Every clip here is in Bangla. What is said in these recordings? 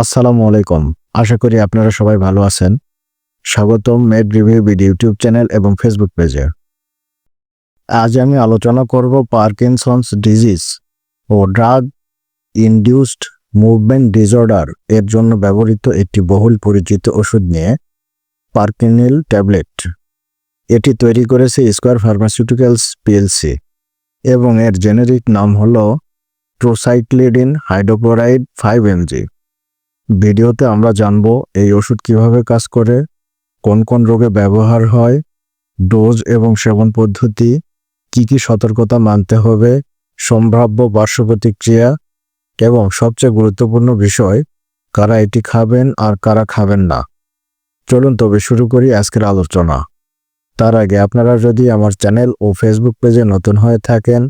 আসসালামু আলাইকুম। আশা করি আপনারা সবাই ভালো আছেন। স্বাগতম med review BD YouTube channel এবং ফেসবুক পেজে। আজ আমি আলোচনা করব পার্কিনসন্স ডিজিজ ও ড্রাগ ইনডিউসড মুভমেন্ট ডিসঅর্ডার এর জন্য ব্যবহৃত একটি বহুল পরিচিত ওষুধ নিয়ে পার্কিনিল ট্যাবলেট। এটি তৈরি করেছে স্কোয়ার ফার্মাসিউটিক্যালস পিএলসি এবং এর জেনেরিক নাম হল ট্রোসাইক্লিডিন হাইড্রোক্লোরাইড ফাইভ এমজি। ভিডিওতে আমরা জানব এই ওষুধ কীভাবে কাজ করে, কোন কোন রোগে ব্যবহার হয়, ডোজ এবং সেবন পদ্ধতি, কি কি সতর্কতা মানতে হবে, সম্ভাব্য পার্শ্ব প্রতিক্রিয়া এবং সবচেয়ে গুরুত্বপূর্ণ বিষয়, কারা এটি খাবেন আর কারা খাবেন না। চলুন তবে শুরু করি আজকের আলোচনা। তার আগে আপনারা যদি আমার চ্যানেল ও ফেসবুক পেজে নতুন হয়ে থাকেন,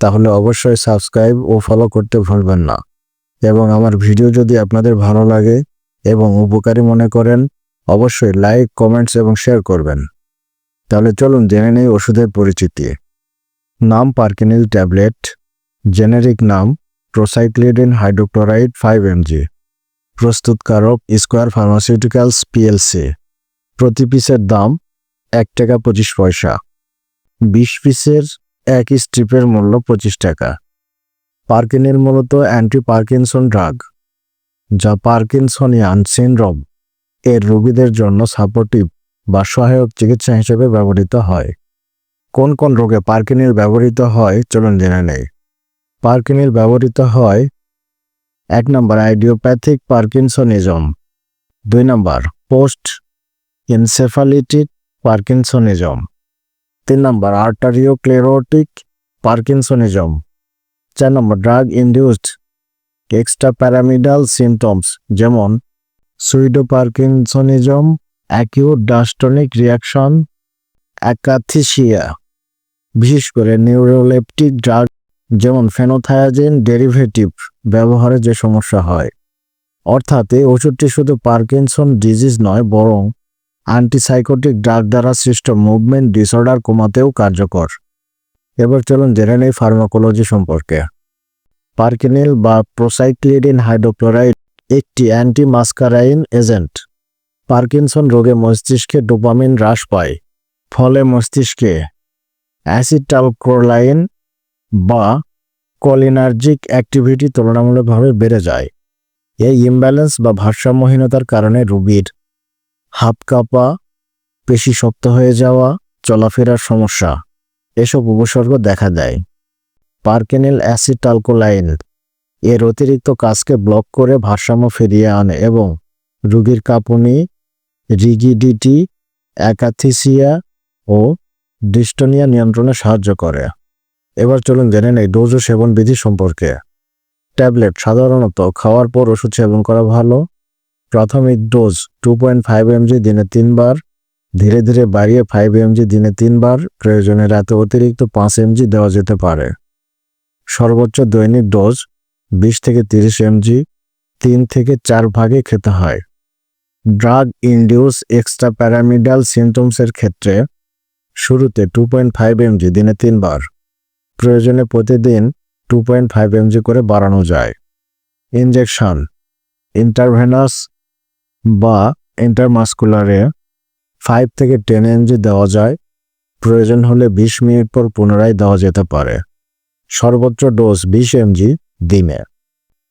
তাহলে অবশ্যই সাবস্ক্রাইব ও ফলো করতে ভুলবেন না। এবং আমার ভিডিও যদি আপনাদের ভালো লাগে এবং উপকারী মনে করেন, অবশ্যই লাইক, কমেন্টস এবং শেয়ার করবেন। তাহলে চলুন জেনে নেই ওষুধের পরিচিতি। নাম পার্কিনিল ট্যাবলেট, জেনেরিক নাম প্রোসাইক্লিডিন হাইড্রোক্লোরাইড ফাইভ এমজি প্রস্তুতকারক স্কোয়ার ফার্মাসিউটিক্যালস পিএলসি, প্রতি পিসের দাম এক টাকা পঁচিশ পয়সা, বিশ পিসের এক স্ট্রিপের মূল্য পঁচিশ টাকা। পার্কিনিল মূলত অ্যান্টি পার্কিনসন ড্রাগ, যা পার্কিনসনিয়ান সিনড্রোম এর রোগীদের জন্য সাপোর্টিভ বা সহায়ক চিকিৎসা হিসেবে ব্যবহৃত হয়। কোন কোন রোগে পার্কিনিল ব্যবহৃত হয় চলুন জেনে নেই। পার্কিনিল ব্যবহৃত হয় এক নম্বর আইডিওপ্যাথিক পার্কিনসনিজম, দুই নম্বর পোস্ট এনসেফালিটিক পার্কিনসনিজম, তিন নম্বর আর্টারিওক্লেরোটিক পার্কিনসনিজম। চার নম্বর ড্রাগ ইনডিউসড এক্সট্রা প্যারামিডাল সিমটমস যেমন pseudo parkinsonism acute dystonic reaction akathisia বিশেষ করে নিউরোলেপটিক ড্রাগ যেমন ফেনোথায়াজিন ডেরিভেটিভ ব্যবহারে যে সমস্যা হয়। অর্থাৎ এই ওষুধটি শুধু পার্কিনসন ডিজিজ নয়, বরং অ্যান্টিসাইকোটিক ড্রাগ দ্বারা সৃষ্ট মুভমেন্ট ডিসঅর্ডার কমাতেও কার্যকর। এবার চলুন জেনে নেই ফার্মাকোলজি সম্পর্কে। পার্কিনিল বা প্রোসাইক্লিডিন হাইড্রোক্লোরাইড একটি অ্যান্টিমাস্কারাইন এজেন্ট। পার্কিনসন রোগে মস্তিষ্কে ডোপামিন হ্রাস পায়, ফলে মস্তিষ্কে অ্যাসিটালক্রোলাইন বা কলিনার্জিক অ্যাক্টিভিটি তুলনামূলকভাবে বেড়ে যায়। এই ইমব্যালেন্স বা ভারসাম্যহীনতার কারণে রোগীর হাত কাঁপা, পেশি শক্ত হয়ে যাওয়া, চলাফেরার সমস্যা, এসব উপসর্গ দেখা দেয়। পার্কেনিল অ্যাসিটালকোলাইন এর অতিরিক্ত কাজকে ব্লক করে ভারসাম্য ফিরিয়ে আনে এবং রোগীর কাঁপুনি, রিগিডিটি, অ্যাকাথিসিয়া ও ডিস্টোনিয়া নিয়ন্ত্রণে সাহায্য করে। এবার চলুন জেনে নেই ডোজ ও সেবন বিধি সম্পর্কে। ট্যাবলেট সাধারণত খাওয়ার পর ওষুধ সেবন করা ভালো। প্রাথমিক dose two point five MG দিনে তিনবার, ধীরে ধীরে বাড়িয়ে ফাইভ এমজি দিনে তিনবার, প্রয়োজনে রাতে অতিরিক্ত পাঁচ এমজি দেওয়া যেতে পারে। সর্বোচ্চ দৈনিক ডোজ বিশ থেকে তিরিশ এমজি, তিন থেকে চার ভাগে খেতে হয়। ড্রাগ ইনডিউস এক্সট্রা প্যারামিডাল সিমটমসের ক্ষেত্রে শুরুতে টু পয়েন্ট ফাইভ এমজি দিনে তিনবার। প্রয়োজনে প্রতিদিন টু পয়েন্ট ফাইভ এমজি করে বাড়ানো যায়। ইনজেকশন, ইন্টারভেনাস বা ইন্টারমাস্কুলারে ফাইভ থেকে টেন এমজি দেওয়া যায়। প্রয়োজন হলে বিশ মিনিট পর পুনরায় দেওয়া যেতে পারে। সর্বোচ্চ ডোজ বিশ এমজি দিনে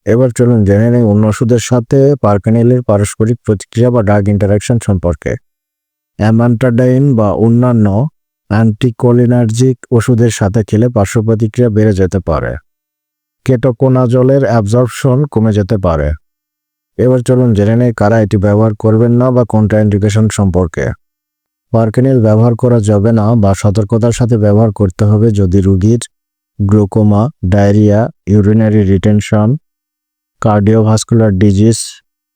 এবার চলুন জেনে নেই অন্য ওষুধের সাথে পার্কানিলের পারস্পরিক প্রতিক্রিয়া বা ড্রাগ ইন্টারাকশন সম্পর্কে। অ্যামান্টাডাইন বা অন্যান্য অ্যান্টিকোলিনার্জিক ওষুধের সাথে খেলে পার্শ্ব প্রতিক্রিয়া বেড়ে যেতে পারে। কেটোকোনাজলের অ্যাবজর্পশন কমে যেতে পারে। এবার চলুন জেনে নেই কারা এটি ব্যবহার করবেন না বা কোনটা ইন্ডিকেশন সম্পর্কে। পার্কেনিল ব্যবহার করা যাবে না বা সতর্কতার সাথে ব্যবহার করতে হবে যদি রোগীর glaucoma diarrhoea urinary retention cardiovascular disease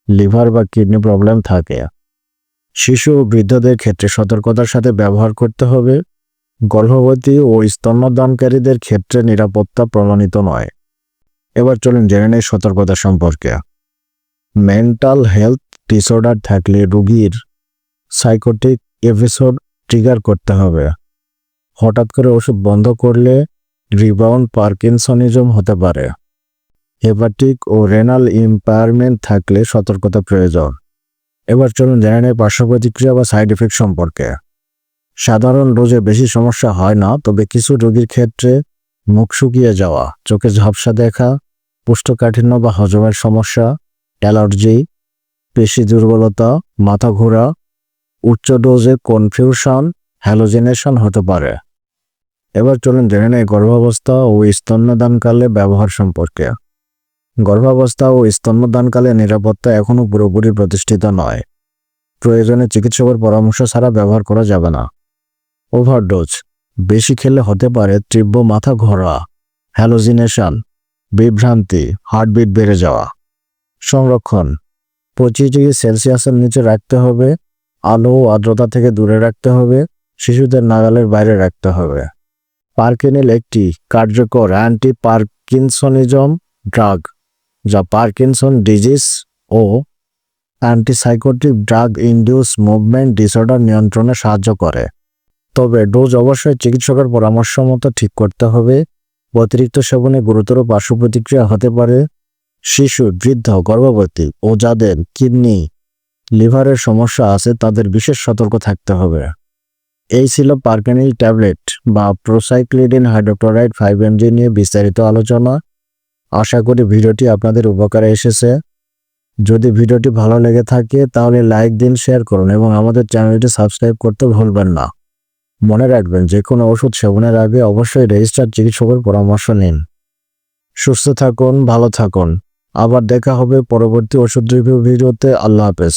liver বা কিডনি প্রবলেম থাকে। শিশু ও বৃদ্ধদের ক্ষেত্রে সতর্কতার সাথে ব্যবহার করতে হবে। গর্ভবতী ও স্তন্যদানকারীদের ক্ষেত্রে নিরাপত্তা প্রমাণিত নয়। এবার চলুন জেনে নেই সতর্কতা সম্পর্কে। মেন্টাল হেলথ ডিসঅর্ডার থাকলে রোগীর সাইকোটিক এপিসোড ট্রিগার করতে হবে। হঠাৎ করে ওষুধ বন্ধ করলে রিবাউন্ড পার্কিনসনিজম হতে পারে। হেপাটিক ও রেনাল ইম্পায়ারমেন্ট থাকলে সতর্কতা প্রয়োজন। এবার চলুন জেনে নেই পার্শ্ব প্রতিক্রিয়া বা সাইড এফেক্ট সম্পর্কে। সাধারণ ডোজে বেশি সমস্যা হয় না, তবে কিছু রোগীর ক্ষেত্রে মুখ শুকিয়ে যাওয়া, চোখে ঝাপসা দেখা কোষ্ঠকাঠিন্য বা হজমের সমস্যা, অ্যালার্জি, পেশি দুর্বলতা, মাথা ঘোরা, উচ্চ ডোজে কনফিউশন, হ্যালোজেনেশন হতে পারে। এবার চলুন জেনে নেই গর্ভাবস্থা ও স্তন্যদানকালে ব্যবহার সম্পর্কে। গর্ভাবস্থা ও স্তন্যদানকালে নিরাপত্তা এখনও পুরোপুরি প্রতিষ্ঠিত নয়। প্রয়োজনে চিকিৎসকের পরামর্শ ছাড়া ব্যবহার করা যাবে না। ওভারডোজ। বেশি খেলে হতে পারে তীব্র মাথা ঘোরা, হ্যালোজিনেশন, বিভ্রান্তি, হার্টবিট বেড়ে যাওয়া। সংরক্ষণ। পঁচিশ ডিগ্রি সেলসিয়াসের নিচে রাখতে হবে, আলো ও আর্দ্রতা থেকে দূরে রাখতে হবে, শিশুদের নাগালের বাইরে রাখতে হবে। পার্কিনিল একটি কার্যকর অ্যান্টি পার্কিনসনিজম ড্রাগ, যা পার্কিনসন ডিজিজ ও antipsychotic drug induce movement disorder নিয়ন্ত্রণে সাহায্য করে। তবে ডোজ অবশ্যই চিকিৎসকের পরামর্শ মতো ঠিক করতে হবে। অতিরিক্ত সেবনে গুরুতর পার্শ্ব প্রতিক্রিয়া হতে পারে শিশু, বৃদ্ধ, গর্ভবতী ও যাদের কিডনি, লিভারের সমস্যা আছে, তাদের বিশেষ সতর্ক থাকতে হবে। এই ছিল পার্কেনিল ট্যাবলেট বা প্রোসাইক্লিডিন হাইড্রোক্লোরাইড ফাইভ এমজি নিয়ে বিস্তারিত আলোচনা। আশা করি ভিডিওটি আপনাদের উপকারে এসেছে। যদি ভিডিওটি ভালো লেগে থাকে, তাহলে লাইক দিন, শেয়ার করুন এবং আমাদের চ্যানেলটি সাবস্ক্রাইব করতে ভুলবেন না। মনে রাখবেন, যে কোনো ওষুধ সেবনের আগে অবশ্যই রেজিস্টার চিকিৎসকের পরামর্শ নিন। সুস্থ থাকুন, ভালো থাকুন। আবার দেখা হবে পরবর্তী ওষুধ রিভিউ ভিডিওতে। আল্লাহ হাফেজ।